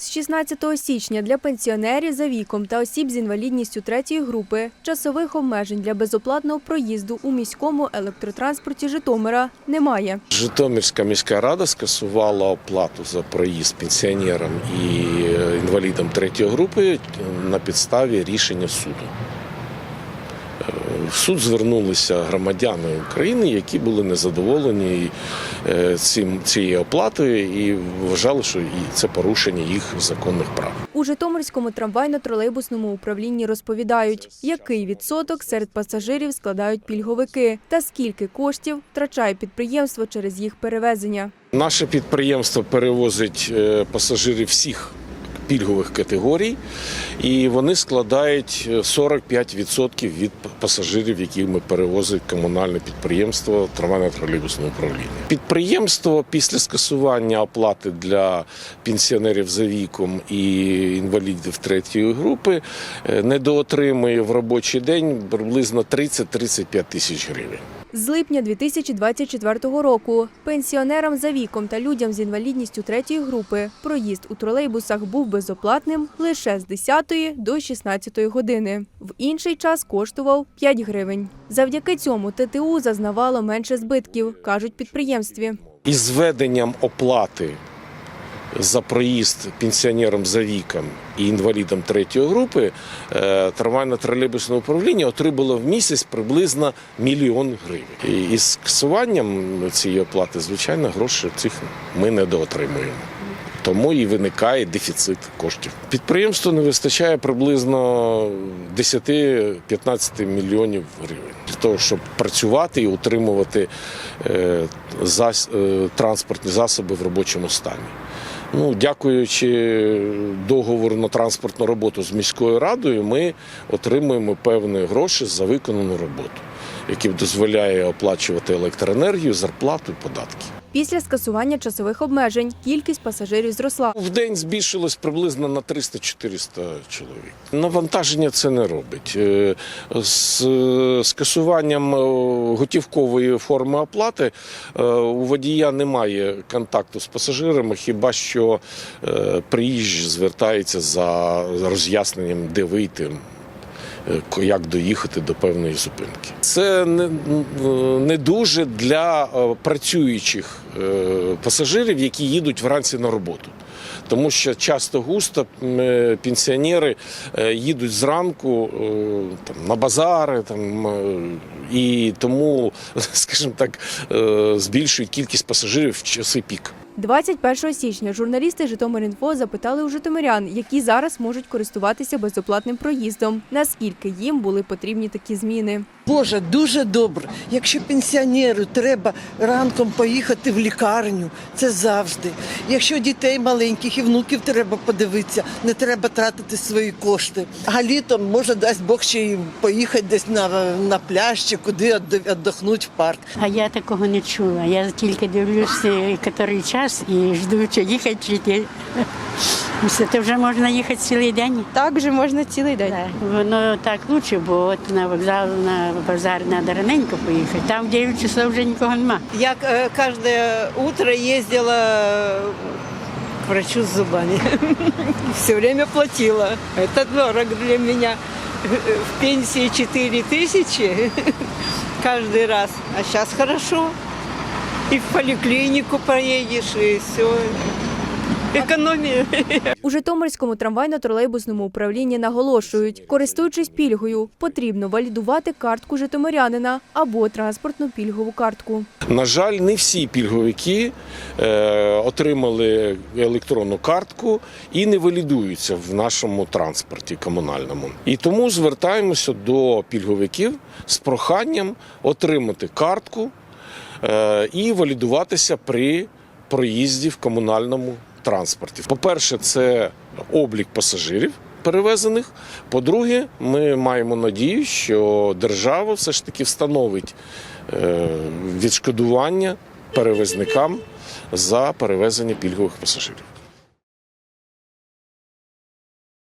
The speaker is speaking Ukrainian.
З 16 січня для пенсіонерів за віком та осіб з інвалідністю третьої групи часових обмежень для безоплатного проїзду у міському електротранспорті Житомира немає. Житомирська міська рада скасувала оплату за проїзд пенсіонерам і е, інвалідам третьої групи на підставі рішення суду. В суд звернулися громадяни України, які були незадоволені е, цим, цією оплатою і вважали, що це порушення їх законних прав. У Житомирському трамвайно-тролейбусному управлінні розповідають, який відсоток серед пасажирів складають пільговики та скільки коштів втрачає підприємство через їх перевезення. Наше підприємство перевозить е, пасажирів всіх пільгових категорій, і вони складають е, 45% від пасажирів, які ми перевозить комунальне підприємство трамвайно тролейбусного управління. Підприємство після скасування оплати для пенсіонерів за віком і інвалідів третьої групи е, недоотримує в робочий день приблизно 30-35 тисяч гривень. З липня 2024 року пенсіонерам за віком та людям з інвалідністю третьої групи проїзд у тролейбусах був безоплатним лише з 10 до 16 години. В інший час коштував 5 гривень. Завдяки цьому ТТУ зазнавало менше збитків, кажуть підприємстві. із введенням оплати за проїзд пенсіонерам за віком і інвалідам третьої групи е, трамвайно-тролейбусне управління отримало в місяць приблизно мільйон гривень. І із скасуванням цієї оплати, звичайно, грошей цих ми не доотримуємо. Тому і виникає дефіцит коштів. Підприємству не вистачає приблизно 10-15 мільйонів гривень для того, щоб працювати і утримувати е, е, транспортні засоби в робочому стані. Ну, дякуючи договору на транспортну роботу з міською радою, ми отримуємо певні гроші за виконану роботу, які дозволяє оплачувати електроенергію, зарплату і податки. Після скасування часових обмежень кількість пасажирів зросла. В день збільшилось приблизно на 300-400 чоловік. Навантаження це не робить. Е, З е, скасуванням е, готівкової форми оплати у водія немає контакту з пасажирами, хіба що приїжджі звертається за роз'ясненням, де вийти. Е, Як доїхати до певної зупинки, це не, не дуже для е, працюючих е, пасажирів, які їдуть вранці на роботу. Тому що часто густо е, пенсіонери е, їдуть зранку е, там, на базари, там, е, і тому, скажімо так, е, збільшують кількість пасажирів в часи пік. 21 січня журналісти Житомир.Інфо запитали у житомирян, які зараз можуть користуватися безоплатним проїздом, наскільки їм були потрібні такі зміни. Боже, дуже добре. Якщо пенсіонеру треба ранком поїхати в лікарню, це завжди. Якщо дітей маленьких і внуків треба подивитися, не треба тратити свої кошти. А літом може дасть Бог ще й поїхати десь на, на пляж чи куди віддохнути в парк. А я такого не чула. Я тільки дивлюся, який час і жду, чи їхати, чи йти. Все, то вже можна їхати цілий день. Так вже можна цілий день. Так. Воно так краще, бо от на вокзал, на базар треба раненько поїхати. Там в 9 часов вже нікого нема. Я э, каждое утро ездила к врачу с зубами. Все время платила. Это дорого для меня. В пенсии 4 тысячи каждый раз. А сейчас хорошо. И в поликлинику поедешь, и все. Економія. У Житомирському трамвайно-тролейбусному управлінні наголошують, користуючись пільгою, потрібно валідувати картку житомирянина або транспортну пільгову картку. На жаль, не всі пільговики е, отримали електронну картку і не валідуються в нашому транспорті комунальному. І тому звертаємося до пільговиків з проханням отримати картку і валідуватися при проїзді в комунальному транспорті. По-перше, це облік пасажирів. Перевезених. По-друге, ми маємо надію, що держава все ж таки встановить е, відшкодування перевезникам за перевезення пільгових пасажирів.